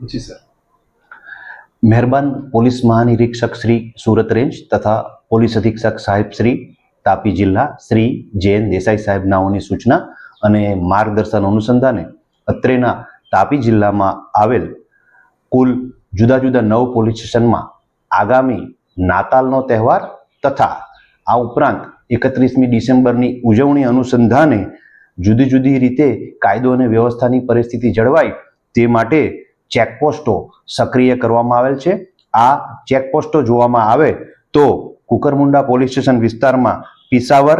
જી, sir. મહેરબાન police મહાનિરીક્ષક Shri Surat range તથા પોલીસ અધિક્ષક સાહેબ શ્રી તાપી જિલ્લા શ્રી જૈન દેસાઈ સાહેબ નાઓની સૂચના અને માર્ગદર્શન અનુસંધાને અત્રેના તાપી જિલ્લામાં આવેલ કુલ જુદા જુદા નવ પોલીસ સ્ટેશનમાં આગામી નાતાલનો તહેવાર તથા આ ઉપરાંત એકત્રીસમી ડિસેમ્બરની ઉજવણી અનુસંધાને જુદી જુદી રીતે કાયદો અને વ્યવસ્થાની પરિસ્થિતિ જળવાય તે માટે ચેકપોસ્ટો સક્રિય કરવામાં આવેલ છે. આ ચેકપોસ્ટો જોવામાં આવે તો કુકરમુંડા પોલીસ સ્ટેશન વિસ્તારમાં પિસાવર,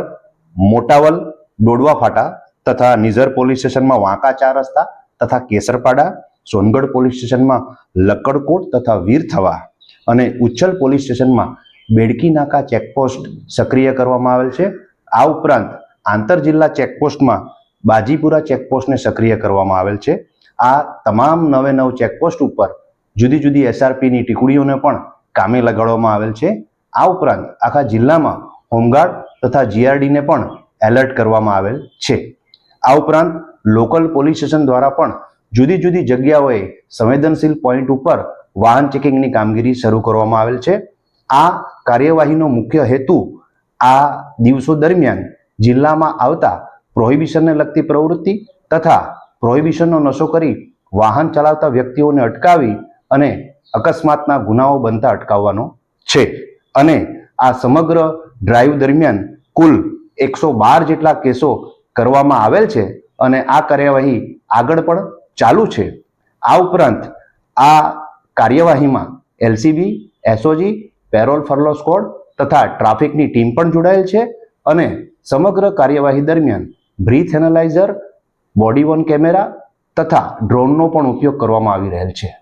મોટાવલ ડોડવા ફાટા તથા નિઝર પોલીસ સ્ટેશનમાં વાંકા ચાર રસ્તા તથા કેસરપાડા, સોનગઢ પોલીસ સ્ટેશનમાં લક્કડકોટ તથા વીરથવા અને ઉચ્છલ પોલીસ સ્ટેશનમાં બેડકી નાકા ચેકપોસ્ટ સક્રિય કરવામાં આવેલ છે. આ ઉપરાંત આંતર જિલ્લા ચેકપોસ્ટમાં બાજીપુરા ચેકપોસ્ટને સક્રિય કરવામાં આવેલ છે. આ તમામ નવે નવ ચેકપોસ્ટ ઉપર જુદી જુદી એસઆરપીની ટીકડીઓને પણ કામે લગાડવામાં આવેલ છે. આ ઉપરાંત આખા જિલ્લામાં હોમગાર્ડ તથા જીઆરડીને પણ એલર્ટ કરવામાં આવેલ છે. આ ઉપરાંત લોકલ પોલીસ સ્ટેશન દ્વારા પણ જુદી જુદી જગ્યાઓએ સંવેદનશીલ પોઈન્ટ ઉપર વાહન ચેકિંગની કામગીરી શરૂ કરવામાં આવેલ છે. આ કાર્યવાહીનો મુખ્ય હેતુ આ દિવસો દરમિયાન જિલ્લામાં આવતા પ્રોહિબિશનને લગતી પ્રવૃત્તિ તથા પ્રોહિબિશનનો નશો કરી વાહન ચલાવતા વ્યક્તિઓને અટકાવી અને અકસ્માતના ગુનાઓ બનતા અટકાવવાનો છે. અને આ સમગ્ર ડ્રાઈવ દરમિયાન કુલ એકસો બાર જેટલા કેસો કરવામાં આવેલ છે અને આ કાર્યવાહી આગળ પણ ચાલુ છે. આ ઉપરાંત આ કાર્યવાહીમાં LCB, SOG, parole furlough squad તથા ટ્રાફિકની ટીમ પણ જોડાયેલ છે અને સમગ્ર કાર્યવાહી દરમિયાન breath analyser body worn camera તથા ડ્રોનનો પણ ઉપયોગ કરવામાં આવી રહેલ છે.